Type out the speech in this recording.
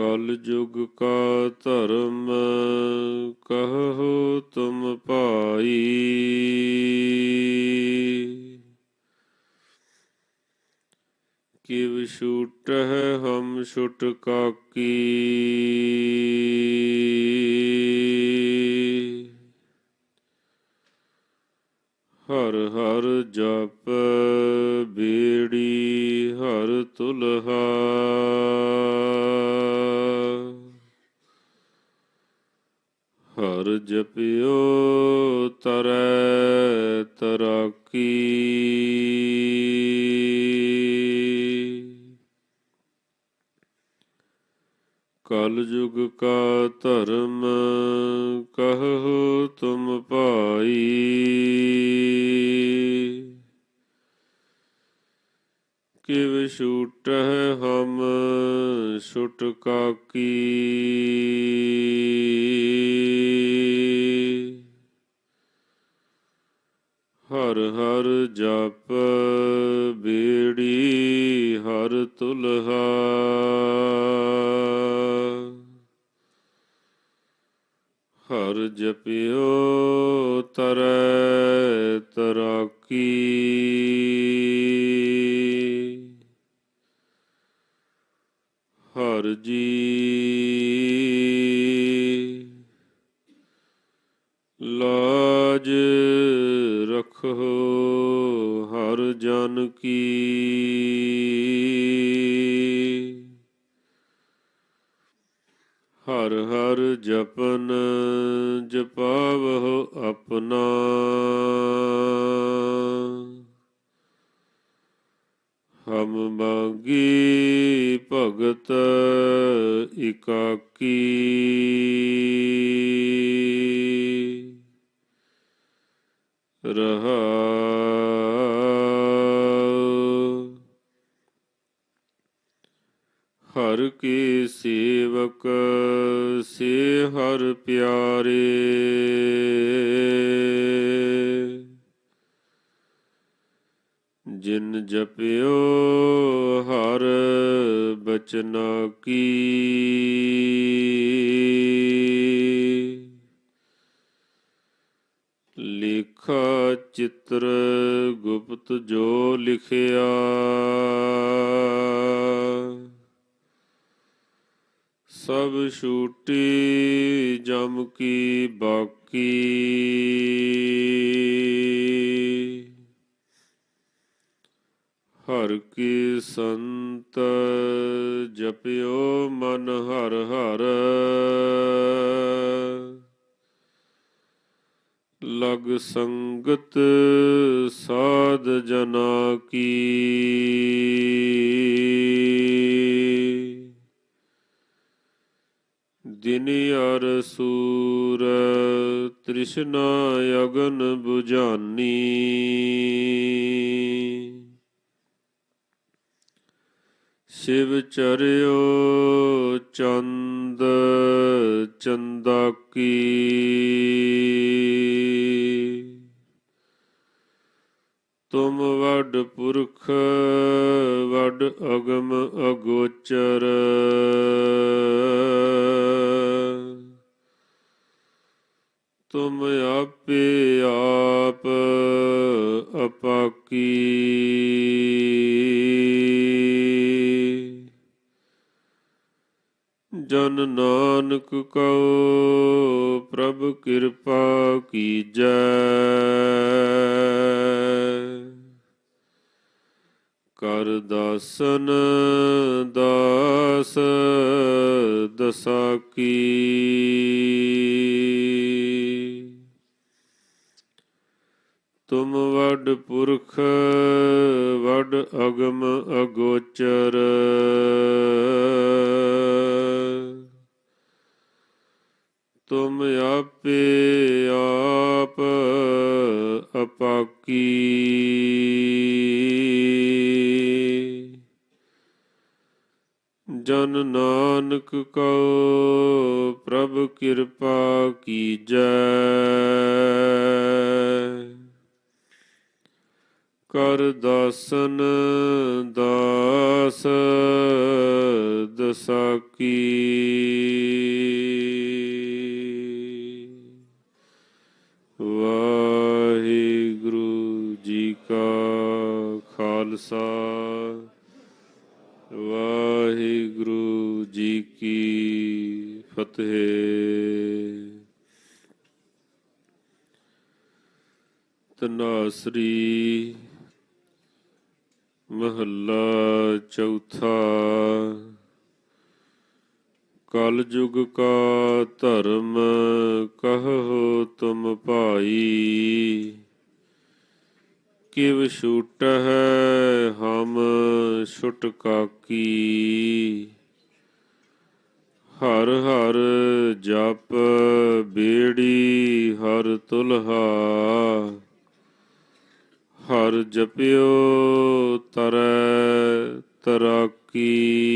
ਕਲ ਯੁਗ ਕਾ ਧਰਮ ਕਹੋ ਤੁਮ ਭਾਈ। ਕਿਵ ਛੂਟ ਹੈ ਹਮ ਛੁਟ ਕਾਕੀ ਹਰ ਹਰ ਜਪ ਬੇੜੀ ਹਰ ਤੁਲਹਾ। ਹਰ ਜਪਿਓ ਤਰੈ ਤਰਾਕੀ। ਕਲ ਯੁਗ ਕਾ ਧਰ ਕਹੋ ਤੁਮ ਭਾਈ। ਕਿਵ ਛੂਟ ਹਮ ਛੁਟ ਕਾਕੀ। ਹਰ ਹਰ ਜਪ ਬੇੜੀ ਹਰ ਤੁਲਹਾ। ਹਰ ਜਪਿਓ ਤਰੈ ਤਰਾਕੀ। ਹਰ ਜੀ ਲਾਜ ਰਖੋ ਹਰ ਜਨ ਕੀ। ਹਰ ਹਰ ਜਪਨ ਬਾਗੀ ਭਗਤ ਇਕਾਕੀ। ਰਹਾ ਹਰ ਕੀ ਸੇਵਕ ਸੇ ਹਰ ਪਿਆਰੇ। ਜਿਨ ਜਪਿਓ ਹਰ ਬਚਨਾ ਕੀ। ਲਿਖਾ ਚਿੱਤਰ ਗੁਪਤ ਜੋ ਲਿਖਿਆ। ਸਭ ਛੂਟੀ ਜਮ ਕੀ ਬਾਕੀ। ਹਰ ਕੀ ਸੰਤ ਜਪਿਓ ਮਨ ਹਰ ਹਰ। ਲਗ ਸੰਗਤ ਸਾਧ ਜਨਾ ਕੀ। ਦਿਨ ਅਰ ਸੂਰ ਤ੍ਰਿਸ਼ਨਾ ਅਗਨ 부ਜਾਨੀ ਸ਼ਿਵ ਚਰਿਓ ਚੰਦ ਚੰਦਾਕੀ। ਤੁਮ ਵੱਡ ਪੁਰਖ ਵੱਡ ਅਗਮ ਅਗੋਚਰ। ਤੁਮ ਆਪੇ ਆਪ ਅਪਾਕੀ। ਜਨ ਨਾਨਕ ਕਉ ਪ੍ਰਭ ਕਿਰਪਾ ਕੀਜੈ। ਕਰ ਦਾਸਨ ਦਾਸ ਦਸਾ ਕੀ। ਤੁਮ ਵੱਡ ਪੁਰਖ ਵੱਡ ਅਗਮ ਅਗੋਚਰ। ਜਨ ਨਾਨਕ ਕਉ ਪ੍ਰਭ ਕਿਰਪਾ ਕੀਜੈ। ਕਰ ਦਾਸਨ ਦਾਸ ਦਸਾਕੀ। ਫਤਿਹ ਤਨਾਸਰੀ ਮਹੱਲਾ ਚੌਥਾ। ਕਲ ਯੁਗ ਕਾ ਧਰਮ ਕਹੋ ਤੁਮ ਭਾਈ। ਕਿਵ ਛੂਟ ਹੈ ਹਮ ਛੁਟ ਕਾਕੀ ਹਰ ਹਰ ਜਪ ਬੇੜੀ ਹਰ ਤੁਲਹਾ ਹਰ ਜਪਿਓ ਤਰੈ ਤਰਾਕੀ।